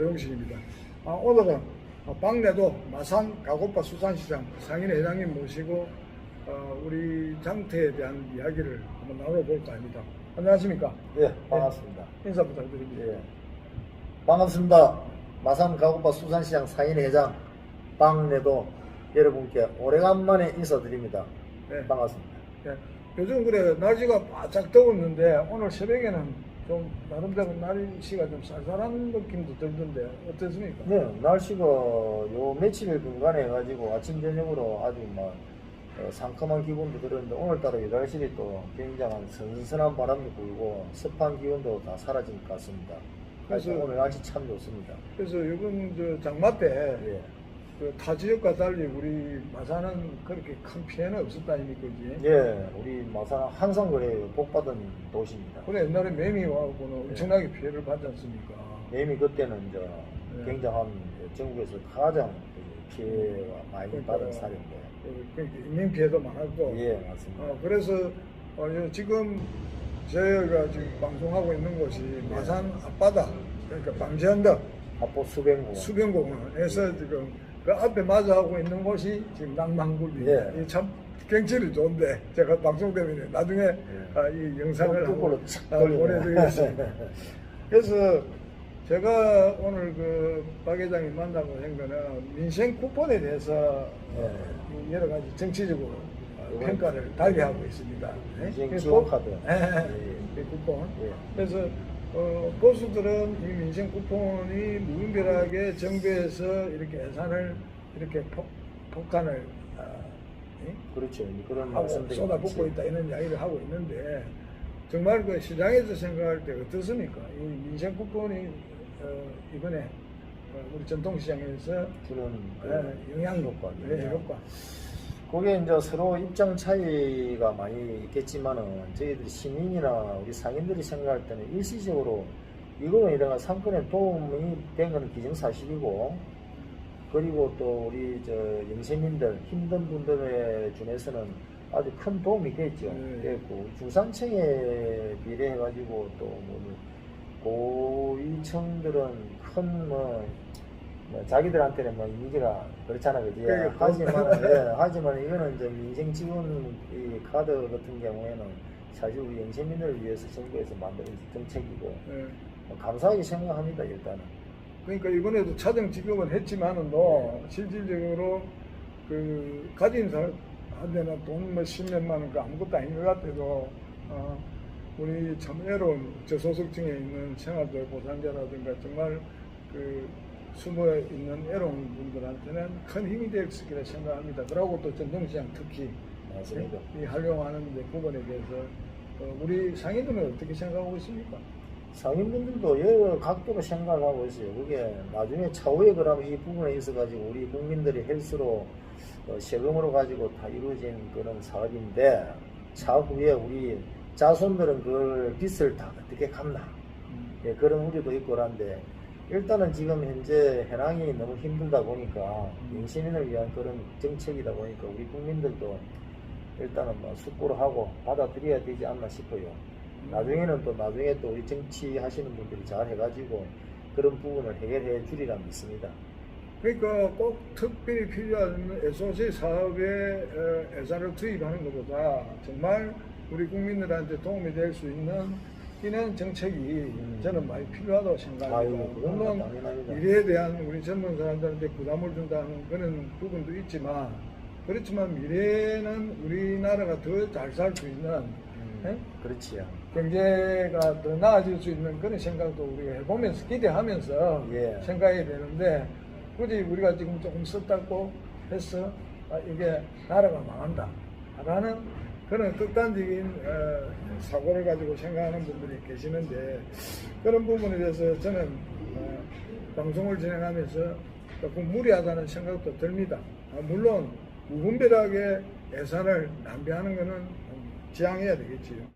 노영식입니다. 아, 오늘은 어, 박내도 마산 가곡바 수산시장 상인 회장님 모시고 어, 우리 장터에 대한 이야기를 한번 나눠볼까 합니다. 안녕하십니까? 예, 반갑습니다. 인사 부탁드립니다. 예. 반갑습니다. 마산 가구바 수산시장 사인회장 빵내도 여러분께 오래간만에 인사드립니다. 네. 반갑습니다. 예. 요즘 그래 날씨가 바짝 더웠는데 오늘 새벽에는 좀 나름대로 날씨가 좀 쌀쌀한 느낌도 들던데 어떻습니까? 네, 날씨가 요 며칠 분간에 해가지고 아침 저녁으로 아주 막 어, 상큼한 기분도 들었는데 오늘따라 이 날씨이 또 굉장한 선선한 바람이 불고 습한 기운도 다 사라진 것 같습니다. 그래서 오늘 날씨 참 좋습니다. 그래서 이번 저 장마 때 예. 그타 지역과 달리 우리 마산은 그렇게 큰 피해는 없었다 아닙니까? 그지? 예, 우리 마산은 항상 그래요. 복받은 도시입니다. 그래 옛날에 매미 와고는 엄청나게 피해를 받지 않습니까? 매미 그때는 이제 네. 굉장한 전국에서 가장 그 피해가 많이 그러니까 받은. 그- 그 인명 피해도 많았고. 예, 맞습니다. 어, 그래서 어, 요- 지금 저희가 지금 방송하고 있는 곳이 마산 앞바다 그러니까 방지한덕 하포 수변공원. 수변공원에서 지금 그 앞에 마주하고 있는 곳이 지금 낭만굴입니다. 예. 이참 경치를 좋은데 제가 방송 때문에 나중에 아, 이 영상을 한번 착 아. 보내드리겠습니다. 그래서 제가 오늘 그박 회장이 만나고 한 거는 민생 쿠폰에 대해서 예. 이 여러 가지 정치적으로 이건 평가를 달리하고 있습니다. 민생 꼭- 카드. 예, 예. 그 쿠폰. 예. 그래서 어, 보수들은 이 민생 쿠폰이 무분별하게 정부에서 이렇게 예산을 이렇게 폭, 폭탄을 아, 예? 그렇죠. 그런 하고 쏟아붓고. 있다 이런 이야기를 하고 있는데 정말 그 시장에서 생각할 때 어떻습니까? 이 민생 쿠폰이 어, 이번에 어, 우리 전통시장에서 주는 그 예, 영향 효과. 예, 효과. 그게 이제 서로 입장 차이가 많이 있겠지만은 저희들이 시민이나 우리 상인들이 생각할 때는 일시적으로 이거는 이런 상권에 도움이 된 건 기정사실이고 그리고 또 우리 저 영세민들 힘든 분들에 준해서는 아주 큰 도움이 됐죠. 네. 됐고 중산층에 비례해 가지고 또 뭐 고위층들은 큰뭐 뭐 자기들한테는 뭐 이미지가 그렇잖아 그지? 그러니까. 하지만 예, 하지만 이거는 이제 민생 지원 이 카드 같은 경우에는 사실 우리 영세민을 위해서 정부에서 만든 정책이고 예. 뭐 감사하게 생각합니다 일단은. 그러니까 이번에도 차등 지급은 했지만은 또 실질적으로 그 가진 사람한테는 돈뭐 십몇만 원그 아무것도 아닌 것 같아도 어, 우리 참 애로운 저소득층에 있는 생활적 보상자라든가 정말 그 숨어 있는 애로운 분들한테는 큰 힘이 될수 있기를 생각합니다. 그러고 또 전통시장 특히 맞습니다. 이 활용하는 데 부분에 대해서 어, 우리 상인들은 어떻게 생각하고 있습니까? 상인분들도 여러 각도로 생각을 하고 있어요. 그게 나중에 차후에 그러면 이 부분에 있어가지고 우리 국민들이 헬스로 어, 세금으로 가지고 다 이루어진 그런 사업인데 차후에 우리 자손들은 그걸 빚을 다 어떻게 갚나 예, 그런 우려도 있고 그런데 일단은 지금 현재 현황이 너무 힘들다 보니까 영시민을 위한 그런 정책이다 보니까 우리 국민들도 일단은 뭐 숙고를 하고 받아들여야 되지 않나 싶어요. 나중에는 또 나중에 또 우리 정치 하시는 분들이 잘 해가지고 그런 부분을 해결해 주리라 믿습니다. 그러니까 꼭 특별히 필요한 SOC 사업에 어, 예산을 투입하는 것보다 정말 우리 국민들한테 도움이 될 수 있는 이런 정책이 저는 많이 필요하다고 생각합니다. 아유, 물론 당연합니다. 미래에 대한 우리 젊은 사람들한테 부담을 준다는 그런 부분도 있지만 그렇지만 미래에는 우리나라가 더 잘 살 수 있는 음, 예? 그렇지요. 경제가 더 나아질 수 있는 그런 생각도 우리가 해보면서 기대하면서 예. 생각해야 되는데 굳이 우리가 지금 조금 썼다고 해서 아, 이게 나라가 망한다 라는 그런 극단적인 어, 사고를 가지고 생각하는 분들이 계시는데 그런 부분에 대해서 저는 어, 방송을 진행하면서 조금 무리하다는 생각도 듭니다. 아, 물론 무분별하게 예산을 낭비하는 것은 지양해야 되겠지요.